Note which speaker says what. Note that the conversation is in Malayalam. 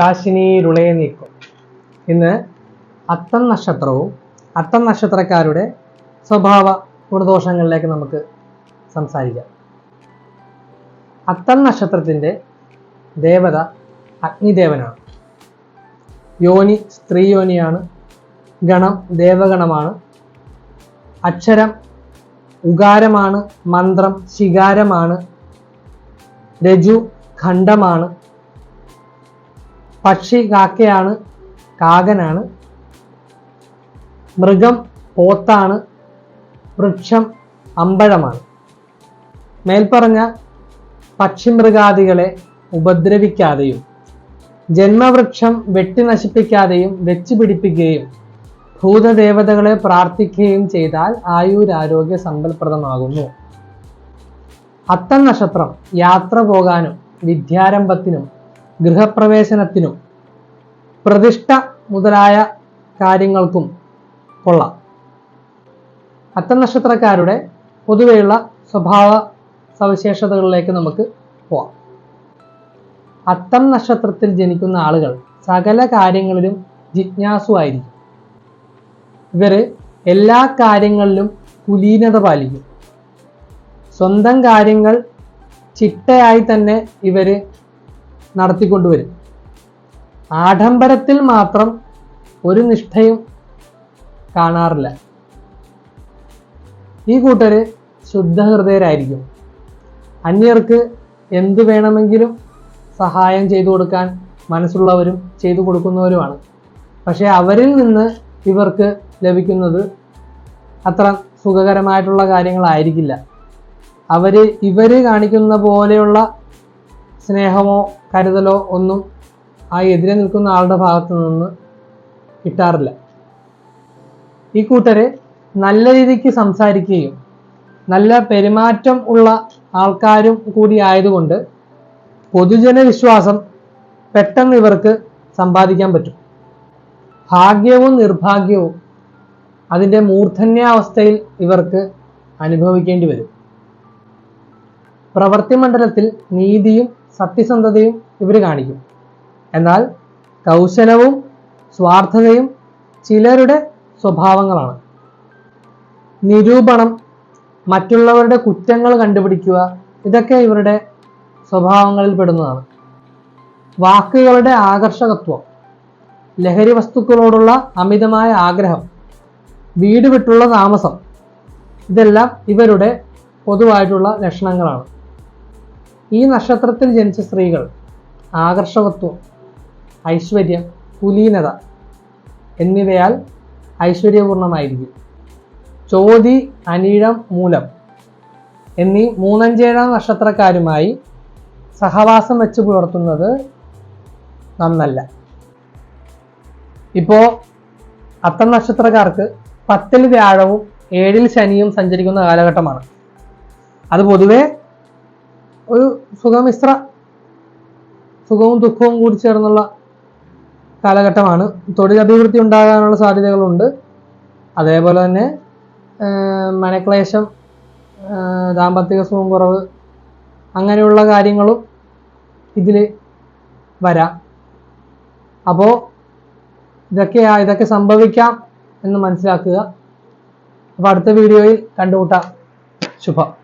Speaker 1: കാശിനിയിലുളേ നീക്കും. ഇന്ന് അത്തം നക്ഷത്രവും അത്തം നക്ഷത്രക്കാരുടെ സ്വഭാവ ഗുണദോഷങ്ങളിലേക്ക് നമുക്ക് സംസാരിക്കാം. അത്തം നക്ഷത്രത്തിന്റെ ദേവത അഗ്നിദേവനാണ്. യോനി സ്ത്രീ യോനിയാണ് ഗണം ദേവഗണമാണ്. അക്ഷരം ഉകാരമാണ് മന്ത്രം ശികാരമാണ്. രജു ഖണ്ഡമാണ്. പക്ഷി കാക്കയാണ് കാകനാണ്. മൃഗം പോത്താണ് വൃക്ഷം അമ്പഴമാണ്. മേൽപ്പറഞ്ഞ പക്ഷിമൃഗാദികളെ ഉപദ്രവിക്കാതെയും ജന്മവൃക്ഷം വെട്ടി നശിപ്പിക്കാതെയും വെച്ച് പിടിപ്പിക്കുകയും ഭൂതദേവതകളെ പ്രാർത്ഥിക്കുകയും ചെയ്താൽ ആയുരാരോഗ്യ സമ്പൽപ്രദമാകുന്നു അത്തം നക്ഷത്രം യാത്ര പോകാനും വിദ്യാരംഭത്തിനും ഗൃഹപ്രവേശനത്തിനും പ്രതിഷ്ഠ മുതലായ കാര്യങ്ങൾക്കും കൊള്ളാം. അത്തനക്ഷത്രക്കാരുടെ പൊതുവെയുള്ള സ്വഭാവ സവിശേഷതകളിലേക്ക് നമുക്ക് പോവാം. അത്തം നക്ഷത്രത്തിൽ ജനിക്കുന്ന ആളുകൾ സകല കാര്യങ്ങളിലും ജിജ്ഞാസുവായിരിക്കും ഇവർ എല്ലാ കാര്യങ്ങളിലും കുലീനത പാലിക്കും. സ്വന്തം കാര്യങ്ങൾ ചിട്ടയായി തന്നെ ഇവർ നടത്തിക്കൊണ്ടുവരും. ആഡംബരത്തിൽ മാത്രം ഒരു നിഷ്ഠയും കാണാറില്ല. ഈ കൂട്ടര് ശുദ്ധഹൃദയരായിരിക്കും. അന്യർക്ക് എന്ത് വേണമെങ്കിലും സഹായം ചെയ്തു കൊടുക്കാൻ മനസ്സുള്ളവരും ചെയ്തു കൊടുക്കുന്നവരുമാണ്. പക്ഷേ അവരിൽ നിന്ന് ഇവർക്ക് ലഭിക്കുന്നത് അത്ര സുഖകരമായിട്ടുള്ള കാര്യങ്ങളായിരിക്കില്ല. അവർ ഇവർ കാണിക്കുന്ന പോലെയുള്ള സ്നേഹമോ കരുതലോ ഒന്നും ആ എതിരെ നിൽക്കുന്ന ആളുടെ ഭാഗത്തു നിന്ന് കിട്ടാറില്ല. ഈ കൂട്ടര് നല്ല രീതിക്ക് സംസാരിക്കുകയും നല്ല പെരുമാറ്റം ഉള്ള ആൾക്കാരും കൂടി ആയതുകൊണ്ട് പൊതുജന വിശ്വാസം പെട്ടെന്ന് ഇവർക്ക് സമ്പാദിക്കാൻ പറ്റും. ഭാഗ്യവും നിർഭാഗ്യവും അതിന്റെ മൂർധന്യാവസ്ഥയിൽ ഇവർക്ക് അനുഭവിക്കേണ്ടി വരും. പ്രവൃത്തി മണ്ഡലത്തിൽ നീതിയും സത്യസന്ധതയും ഇവർ കാണിക്കും. എന്നാൽ കൗശലവും സ്വാർത്ഥതയും ചിലരുടെ സ്വഭാവങ്ങളാണ്. നിരൂപണം മറ്റുള്ളവരുടെ കുറ്റങ്ങൾ കണ്ടുപിടിക്കുക ഇതൊക്കെ ഇവരുടെ സ്വഭാവങ്ങളിൽ പെടുന്നതാണ്. വാക്കുകളുടെ ആകർഷകത്വം ലഹരി വസ്തുക്കളോടുള്ള അമിതമായ ആഗ്രഹം വീട് വിട്ടുള്ള താമസം ഇതെല്ലാം ഇവരുടെ പൊതുവായിട്ടുള്ള ലക്ഷണങ്ങളാണ്. ഈ നക്ഷത്രത്തിൽ ജനിച്ച സ്ത്രീകൾ ആകർഷകത്വം ഐശ്വര്യം കുലീനത എന്നിവയാൽ ഐശ്വര്യപൂർണമായിരിക്കും. ചോതി അനീഴം മൂലം എന്നീ മൂന്നഞ്ചേഴാം നക്ഷത്രക്കാരുമായി സഹവാസം വെച്ച് പുലർത്തുന്നത് നന്നല്ല. ഇപ്പോൾ അത്തം നക്ഷത്രക്കാർക്ക് പത്തിൽ വ്യാഴവും ഏഴിൽ ശനിയും സഞ്ചരിക്കുന്ന കാലഘട്ടമാണ്. അത് പൊതുവെ ഒരു സുഖമിശ്ര സുഖവും ദുഃഖവും കൂടി ചേർന്നുള്ള കാലഘട്ടമാണ്. തൊഴിലഭിവൃദ്ധി ഉണ്ടാകാനുള്ള സാധ്യതകളുണ്ട്. അതേപോലെ തന്നെ മനക്ലേശം ദാമ്പത്തിക സുഖം കുറവ് അങ്ങനെയുള്ള കാര്യങ്ങളും ഇതിൽ വരാം. അപ്പോൾ ഇതൊക്കെ ഇതൊക്കെ സംഭവിക്കാം എന്ന് മനസ്സിലാക്കുക. അപ്പോൾ അടുത്ത വീഡിയോയിൽ കണ്ടുമുട്ടാം. ശുഭം.